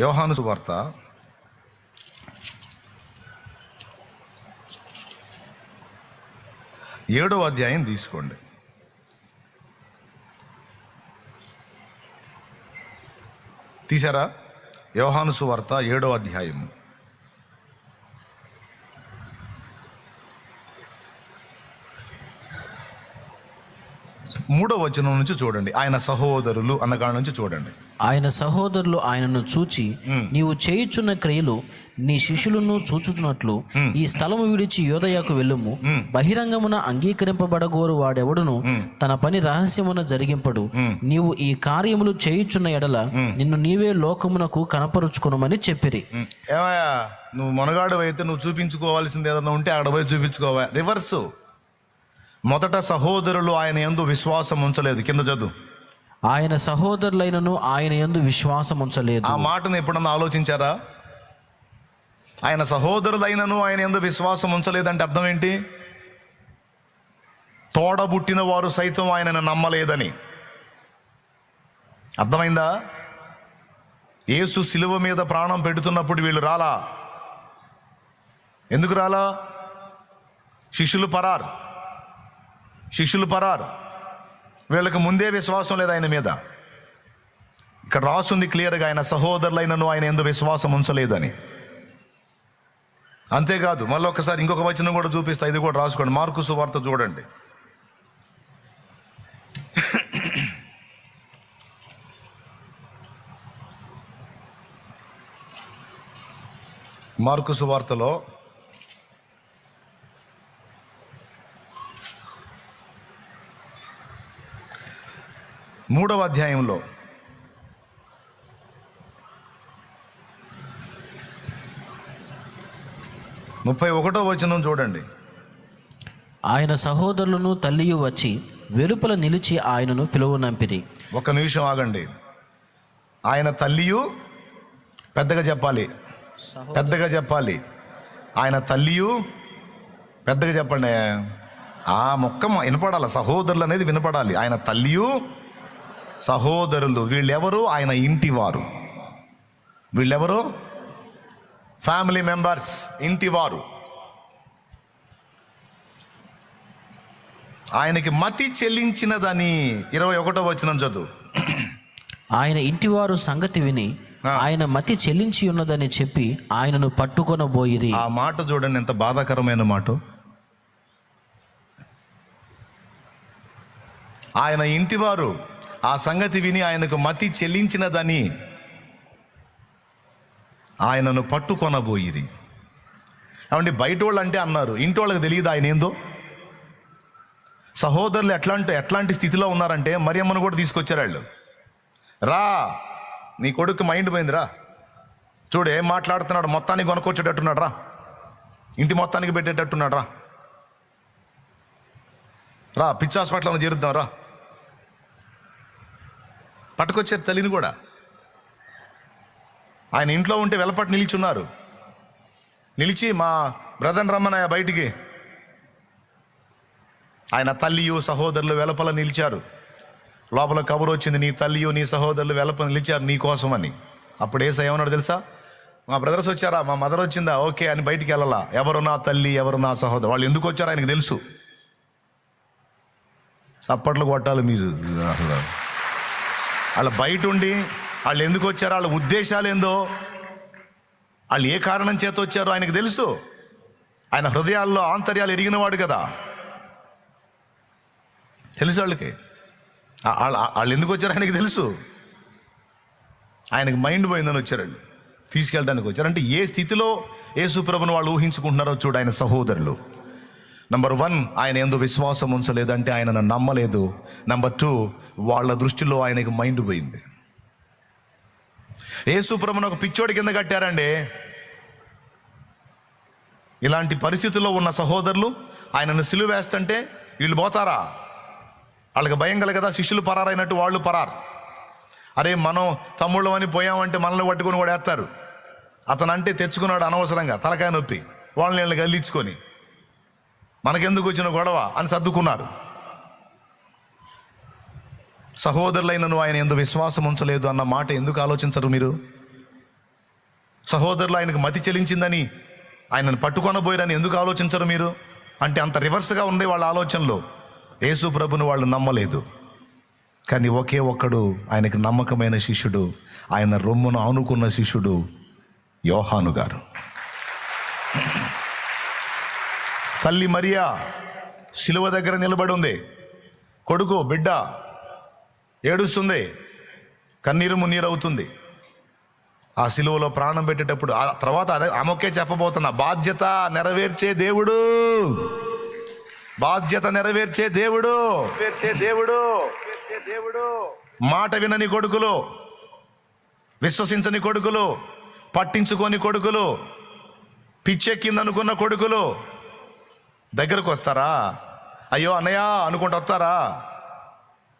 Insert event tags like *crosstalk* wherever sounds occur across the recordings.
యోహాను సువార్త ఏడో అధ్యాయం తీసుకోండి. తీసారా యోహాను సువార్త ఏడో అధ్యాయం మూడో వచనం నుంచి చూడండి. ఆయన సహోదరులు అన్న కాడ నుంచి చూడండి. ఆయన సహోదరులు ఆయనను చూచి నీవు చేయుచున్న క్రియలు నీ శిష్యులను చూచుచున్నట్లు ఈ స్థలము విడిచి యోదయకు వెళ్ళుము. బహిరంగమున అంగీకరింపబడగోరు వాడెవడును? తన పని రహస్యమున జరిగింపడు. నీవు ఈ కార్యములు చేయుచున్న ఎడల నిన్ను నీవే లోకమునకు కనపరుచుకునమని చెప్పిరి. ఏమయ్యా నువ్వు మనగాడు అయితే నువ్వు చూపించుకోవాల్సింది ఏదైనా ఉంటే అక్కడ పోయి చూపించుకోవా? రివర్సు. మొదట సహోదరులు ఆయన ఎందు విశ్వాసం ఉంచలేదు. కింద చదువు. ఆయన సహోదరులైనను ఆయన యందు విశ్వాసం ఉంచలేదు. ఆ మాటను ఎప్పుడన్నా ఆలోచించారా? ఆయన సహోదరులైనను ఆయన ఎందు విశ్వాసం ఉంచలేదంటే అర్థం ఏంటి? తోడబుట్టిన వారు సైతం ఆయనను నమ్మలేదని. అర్థమైందా? యేసు శిలువ మీద ప్రాణం పెడుతున్నప్పుడు వీళ్ళు రాలా? ఎందుకు రాలా? శిష్యులు పరారు. శిష్యులు పరారు. వీళ్ళకి ముందే విశ్వాసం లేదు ఆయన మీద. ఇక్కడ రాసుంది క్లియర్గా ఆయన సహోదరులైనను ఆయన ఎందు విశ్వాసం ఉంచలేదని. అంతేకాదు మళ్ళీ ఒకసారి ఇంకొక వచనం కూడా చూపిస్తా ఇది కూడా రాసుకోండి. మార్కు సువార్త చూడండి. మార్కు సువార్తలో మూడవ అధ్యాయంలో. ముప్పై ఒకటో వచనం చూడండి. ఆయన సహోదరులను తల్లియు వచ్చి వెలుపల నిలిచి ఆయనను పిలువనంపిరి ఒక్క నిమిషం ఆగండి. ఆయన తల్లియు పెద్దగా చెప్పాలి. పెద్దగా చెప్పాలి. ఆయన తల్లియు పెద్దగా చెప్పండి. ఆ మొక్క వినపడాలి. సహోదరులు అనేది వినపడాలి. ఆయన తల్లియు సహోదరులు వీళ్ళెవరు ఆయన ఇంటి వారు వీళ్ళెవరు? ఫ్యామిలీ మెంబర్స్ ఇంటి వారు ఆయనకి మతి చెల్లించినదని ఇరవై ఒకటో వచనం చదువు. ఆయన ఇంటివారు సంగతి విని. ఆయన మతి చెల్లించి ఉన్నదని చెప్పి ఆయనను పట్టుకొనబోయిరి. ఆ మాట చూడండి ఎంత బాధాకరమైన మాట. ఆయన ఇంటివారు ఆ సంగతి విని ఆయనకు మతి చెల్లించినదని ఆయనను పట్టుకొనబోయిరి. ఏమండి బయట వాళ్ళు అంటే అన్నారు. ఇంటి వాళ్ళకి తెలియదు ఆయన ఏందో? సహోదరులు ఎట్లాంటి ఎట్లాంటి స్థితిలో ఉన్నారంటే మరియమ్మను కూడా తీసుకొచ్చారు వాళ్ళు. రా నీ కొడుకు మైండ్ పోయిందిరా. చూడు ఏం మాట్లాడుతున్నాడు మొత్తానికి కొనుక్కొచ్చేటట్టున్నాడు రా. ఇంటి మొత్తానికి పెట్టేటట్టున్నాడు రా. రా పిచ్చి హాస్పిటల్లో చేరుద్దాం రా. పట్టుకొచ్చే తల్లిని కూడా. ఆయన ఇంట్లో ఉంటే వెలపట్టు నిలిచున్నారు. నిలిచి మా బ్రదర్ రమ్మనాయ బయటికి. ఆయన తల్లియు సహోదరులు వెలపల నిలిచారు. లోపల కబురు వచ్చింది నీ తల్లియు నీ సహోదరులు వెలప నిలిచారు నీ కోసమని. అప్పుడు ఏసా ఏమన్నాడు తెలుసా? మా బ్రదర్స్ వచ్చారా? మా మదర్ వచ్చిందా? ఓకే అని బయటికి వెళ్ళాలా. ఎవరు నా తల్లి ఎవరు నా సహోదరు? వాళ్ళు ఎందుకు వచ్చారో ఆయనకు తెలుసు. చప్పట్లు కొట్టాలి మీరు. అసలు వాళ్ళ బయట ఉండి వాళ్ళు ఎందుకు వచ్చారో? వాళ్ళ ఉద్దేశాలు ఏందో? వాళ్ళు ఏ కారణం చేత వచ్చారో ఆయనకు తెలుసు. ఆయన హృదయాల్లో ఆంతర్యాలు ఎరిగినవాడు కదా. తెలుసు వాళ్ళకి? వాళ్ళ వాళ్ళు ఎందుకు వచ్చారో ఆయనకి తెలుసు. ఆయనకి మైండ్ పోయిందని వచ్చారండి. తీసుకెళ్ళడానికి వచ్చారు. అంటే ఏ స్థితిలో యేసుప్రభును వాళ్ళు ఊహించుకుంటున్నారో చూడు ఆయన సహోదరులు. నంబర్ వన్ ఆయన ఎందు విశ్వాసం ఉంచలేదంటే ఆయనను నమ్మలేదు. నంబర్ టూ వాళ్ళ దృష్టిలో ఆయనకి మైండ్ పోయింది. యేసుప్రభును ఒక పిచ్చోడి కింద కట్టారండి. ఇలాంటి పరిస్థితుల్లో ఉన్న సహోదరులు ఆయనను సిలువ వేస్తుంటే వీళ్ళు పోతారా? వాళ్ళకి భయం కలగదా? శిష్యులు పరారైనట్టు వాళ్ళు పరారు. అరే మనం తమ్ముళ్ళు అని పోయామంటే మనల్ని పట్టుకొని కూడా వేస్తారు అతను అంటే తెచ్చుకున్నాడు అనవసరంగా తలకాయ నొప్పి వాళ్ళని వీళ్ళని గల్లించుకొని. మనకెందుకు వచ్చిన గొడవ అని సర్దుకున్నారు. సహోదరులైనను ఆయన ఎందుకు విశ్వాసం ఉంచలేదు అన్న మాట ఎందుకు ఆలోచించరు మీరు? సహోదరులు ఆయనకు మతి చెలించిందని ఆయనను పట్టుకొనబోయారని ఎందుకు ఆలోచించరు మీరు? అంటే అంత రివర్స్గా ఉండే వాళ్ళ ఆలోచనలో యేసు ప్రభును వాళ్ళు నమ్మలేదు. కానీ ఒకే ఒక్కడు ఆయనకు నమ్మకమైన శిష్యుడు ఆయన రొమ్మును ఆనుకున్న శిష్యుడు యోహాను గారు. తల్లి మరియా శిలువ దగ్గర నిలబడి ఉంది కొడుకు బిడ్డ ఏడుస్తుంది. కన్నీరు మున్నీరు అవుతుంది. ఆ శిలువలో ప్రాణం పెట్టేటప్పుడు ఆ తర్వాత అదే ఆమెకే చెప్పబోతున్నా బాధ్యత నెరవేర్చే దేవుడు. బాధ్యత నెరవేర్చే దేవుడు. దేవుడు. దేవుడు. మాట వినని కొడుకులు విశ్వసించని కొడుకులు పట్టించుకోని కొడుకులు పిచ్చెక్కిందనుకున్న కొడుకులు దగ్గరకు వస్తారా అయ్యో అన్నయ్య అనుకుంటూ వస్తారా?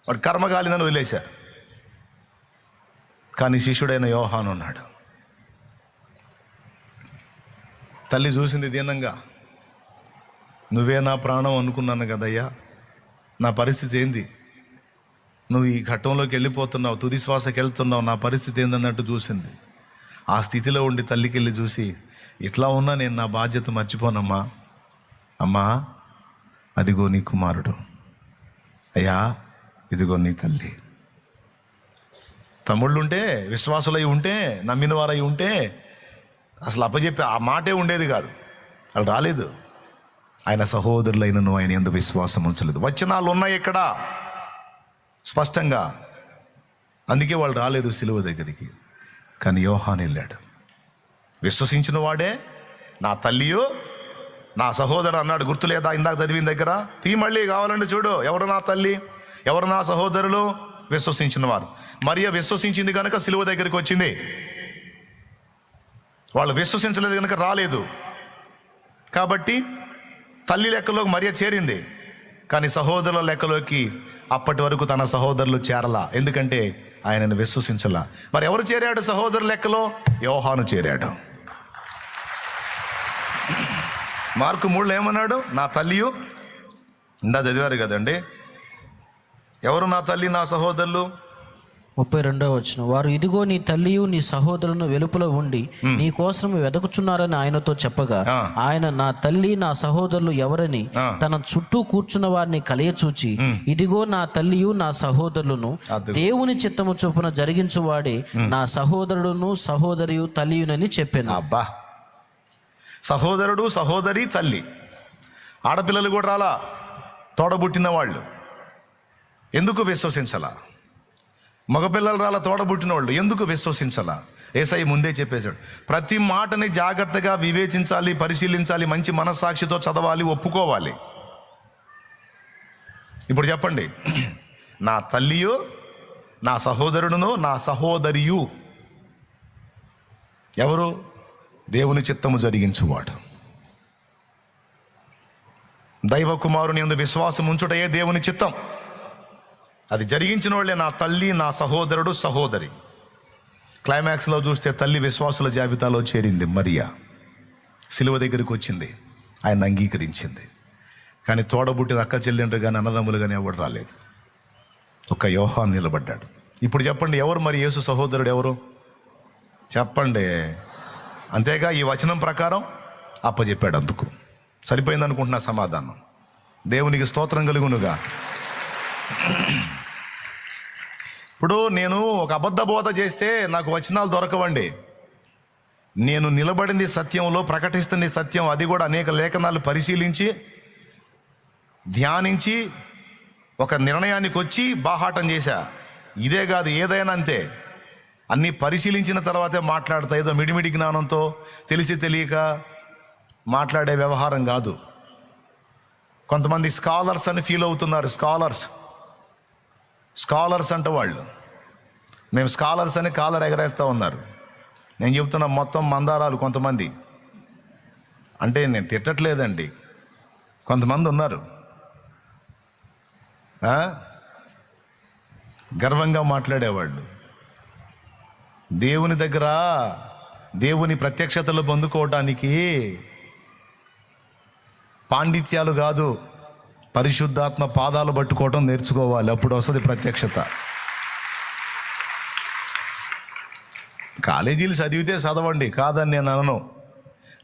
వాడు కర్మగాలిందని వదిలేశారు. కానీ శిష్యుడైన యోహాను ఉన్నాడు. తల్లి చూసింది దీనంగా. నువ్వే నా ప్రాణం అనుకున్నాను కదయ్యా. నా పరిస్థితి ఏంది? నువ్వు ఈ ఘట్టంలోకి వెళ్ళిపోతున్నావు తుది శ్వాసకి వెళ్తున్నావు నా పరిస్థితి ఏందన్నట్టు చూసింది. ఆ స్థితిలో ఉండి తల్లికి వెళ్ళి చూసి ఇట్లా ఉన్నా నేను నా బాధ్యత మర్చిపోనమ్మా. అమ్మా అదిగో నీ కుమారుడు. అయ్యా ఇదిగో నీ తల్లి. తమ్ముళ్ళుంటే విశ్వాసులై ఉంటే నమ్మిన వారై ఉంటే అసలు అప్పచెప్పి ఆ మాటే ఉండేది కాదు. వాళ్ళు రాలేదు. ఆయన సహోదరులైనను ఆయన ఎందు విశ్వాసం ఉంచలేదు. వచనాలు ఉన్నాయి ఇక్కడ. స్పష్టంగా. అందుకే వాళ్ళు రాలేదు సిలువ దగ్గరికి. కానీ యోహాన్ వెళ్ళాడు. విశ్వసించిన వాడే నా తల్లియో నా సహోదరు అన్నాడు గుర్తులేదా ఇందాక చదివిన దగ్గర? తీ మళ్ళీ కావాలండి చూడు ఎవరు నా తల్లి? ఎవరు నా సహోదరులు? విశ్వసించిన వారు మరియ విశ్వసించింది కనుక సిలువ దగ్గరికి వచ్చింది. వాళ్ళు విశ్వసించలేదు కనుక రాలేదు. కాబట్టి తల్లి లెక్కలోకి మరియ చేరింది. కానీ సహోదరుల లెక్కలోకి అప్పటి వరకు తన సహోదరులు చేరలా. ఎందుకంటే ఆయనను విశ్వసించలా. మరి ఎవరు చేరాడు సహోదరు లెక్కలో? యోహాను చేరాడు. మార్కు మూడు ఏమన్నాడు? నా తల్లియు? ఇందా చదివారు కదండి. ఎవరు నా తల్లి నా సహోదరులు? ముప్పై రెండవ వచ్చిన వారు ఇదిగో నీ తల్లియు నీ సహోదరులను వెలుపల ఉండి నీ కోసం వెదకుచున్నారని ఆయనతో చెప్పగా. ఆయన నా తల్లి నా సహోదరులు ఎవరని. తన చుట్టూ కూర్చున్న వారిని కలియచూచి ఇదిగో నా తల్లియు నా సహోదరులను. దేవుని చిత్తము చొప్పున జరిగించువాడే నా సహోదరుడును సహోదరియు తల్లియునని చెప్పాను. అబ్బా! సహోదరుడు సహోదరి తల్లి. ఆడపిల్లలు కూడా రాలా? తోడబుట్టిన వాళ్ళు. ఎందుకు విశ్వసించలా? మగపిల్లలు రాలా తోడబుట్టిన వాళ్ళు. ఎందుకు విశ్వసించలా? ఏసై ముందే చెప్పేశాడు. ప్రతి మాటని జాగ్రత్తగా వివేచించాలి పరిశీలించాలి మంచి మనస్సాక్షితో చదవాలి ఒప్పుకోవాలి. ఇప్పుడు చెప్పండి. *clears throat* నా తల్లియు నా సహోదరుడును నా సహోదరియు. ఎవరు? దేవుని చిత్తము జరిగించువాడు. దైవ కుమారుని ఎందు విశ్వాసం ఉంచుటయే దేవుని చిత్తం. అది జరిగించిన వాళ్ళే నా తల్లి నా సహోదరుడు సహోదరి. క్లైమాక్స్లో చూస్తే తల్లి విశ్వాసుల జాబితాలో చేరింది మరియా. సిలువ దగ్గరికి వచ్చింది. ఆయన అంగీకరించింది. కానీ తోడబుట్టిన అక్క చెల్లెండ్రు కానీ అన్నదమ్ములు కానీ ఎవడు రాలేదు. ఒక యోహాన్ నిలబడ్డాడు. ఇప్పుడు చెప్పండి ఎవరు మరి యేసు సహోదరుడు ఎవరు? చెప్పండి. అంతేగా ఈ వచనం ప్రకారం అప్పచెప్పాడు అందుకు. సరిపోయింది అనుకుంటున్నా సమాధానం. దేవునికి స్తోత్రం కలుగునుగా. ఇప్పుడు నేను ఒక అబద్ధ బోధ చేస్తే నాకు వచనాలు దొరకవండి. నేను నిలబడింది సత్యంలో ప్రకటిస్తుంది సత్యం అది కూడా అనేక లేఖనాలు పరిశీలించి ధ్యానించి ఒక నిర్ణయానికి వచ్చి బాహాటం చేశా. ఇదే కాదు ఏదైనా అంతే. అన్నీ పరిశీలించిన తర్వాతే మాట్లాడతా. ఏదో మిడిమిడి జ్ఞానంతో తెలిసి తెలియక మాట్లాడే వ్యవహారం కాదు. కొంతమంది స్కాలర్స్ అని ఫీల్ అవుతున్నారు. స్కాలర్స్. స్కాలర్స్ అంటే వాళ్ళు. మేము స్కాలర్స్ అని కాలర్ ఎగరేస్తూ ఉన్నారు. నేను చెప్తున్నా మొత్తం మందారాలు కొంతమంది. అంటే నేను తిట్టట్లేదండి. కొంతమంది ఉన్నారు. గర్వంగా మాట్లాడేవాళ్ళు. దేవుని దగ్గర దేవుని ప్రత్యక్షతలు పొందుకోవటానికి పాండిత్యాలు కాదు పరిశుద్ధాత్మ పాదాలు పట్టుకోవటం నేర్చుకోవాలి. అప్పుడు వస్తుంది ప్రత్యక్షత. కాలేజీలు చదివితే చదవండి కాదని నేను అనను.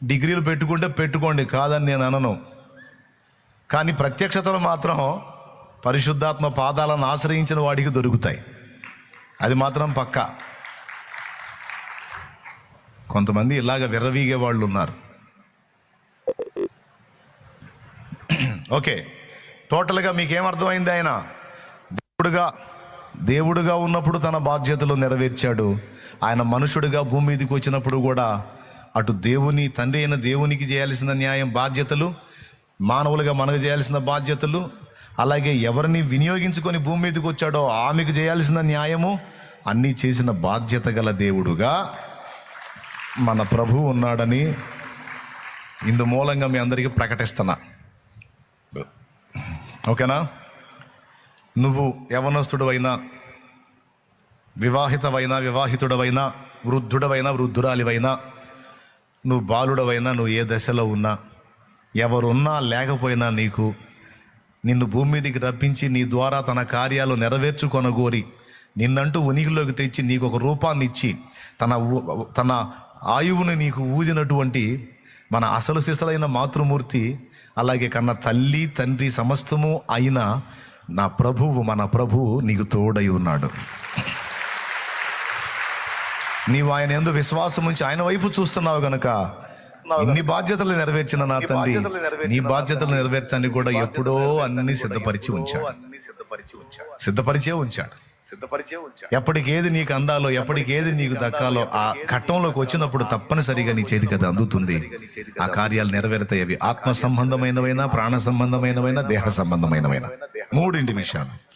డిగ్రీలు పెట్టుకుంటే పెట్టుకోండి కాదని నేను అనను. కానీ ప్రత్యక్షతలు మాత్రం పరిశుద్ధాత్మ పాదాలను ఆశ్రయించిన వాడికి దొరుకుతాయి. అది మాత్రం పక్కా. కొంతమంది ఇలాగ విర్రవీగే వాళ్ళు ఉన్నారు ఓకే. టోటల్గా మీకేమర్థమైంది ఆయన? దేవుడుగా దేవుడుగా ఉన్నప్పుడు తన బాధ్యతలు నెరవేర్చాడు. ఆయన మనుషుడిగా భూమి మీదకి వచ్చినప్పుడు కూడా అటు దేవుని తండ్రి అయిన దేవునికి చేయాల్సిన న్యాయం బాధ్యతలు మానవులుగా మనకు చేయాల్సిన బాధ్యతలు అలాగే ఎవరిని వినియోగించుకొని భూమి మీదకి వచ్చాడో ఆమెకు చేయాల్సిన న్యాయము అన్నీ చేసిన బాధ్యత గల దేవుడుగా మన ప్రభు ఉన్నాడని ఇందు మూలంగా మీ అందరికీ ప్రకటిస్తున్నా. ఓకేనా? నువ్వు యవనస్తుడవైనా వివాహితవైనా వివాహితుడవైనా వృద్ధుడవైనా వృద్ధురాలివైనా నువ్వు బాలుడవైనా నువ్వు ఏ దశలో ఉన్నా ఎవరున్నా లేకపోయినా నీకు నిన్ను భూమి మీదకి రప్పించి నీ ద్వారా తన కార్యాలు నెరవేర్చుకొనగోరి నిన్నంటూ ఉనికిలోకి తెచ్చి నీకు ఒక రూపాన్ని ఇచ్చి తన తన ఆయువుని నీకు ఊదినటువంటి మన అసలు శిశులైన మాతృమూర్తి అలాగే కన్న తల్లి తండ్రి సమస్తము అయిన నా ప్రభువు మన ప్రభువు నీకు తోడై ఉన్నాడు. నీవు ఆయన ఎందు విశ్వాసం ఉంచి ఆయన వైపు చూస్తున్నావు గనక ఇన్ని బాధ్యతలు నెరవేర్చిన నా తండ్రి నీ బాధ్యతలు నెరవేర్చడానికి కూడా ఎప్పుడో అన్ని సిద్ధపరిచి ఉంచాడు. సిద్ధపరిచే ఉంచాడు. ఎప్పటికి ఏది నీకు అందాలో ఎప్పటికి ఏది నీకు దక్కాలో ఆ ఘట్టంలోకి వచ్చినప్పుడు తప్పనిసరిగా నీ చేతికి అది అందుతుంది. ఆ కార్యాలు నెరవేరుతాయి. అవి ఆత్మ సంబంధమైనవైనా ప్రాణ సంబంధమైనవైనా దేహ సంబంధమైనవైనా మూడింటి విషయాలు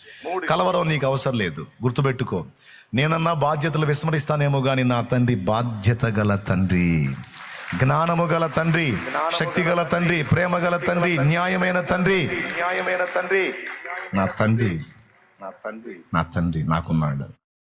కలవరం నీకు అవసరం లేదు. గుర్తుపెట్టుకో. నేనన్నా బాధ్యతలు విస్మరిస్తానేమో గాని నా తండ్రి బాధ్యత గల తండ్రి. జ్ఞానము గల తండ్రి శక్తి గల తండ్రి ప్రేమ గల తండ్రి న్యాయమైన తండ్రి. న్యాయమైన తండ్రి. నా తండ్రి. నా తండ్రి. నాకున్నాడు.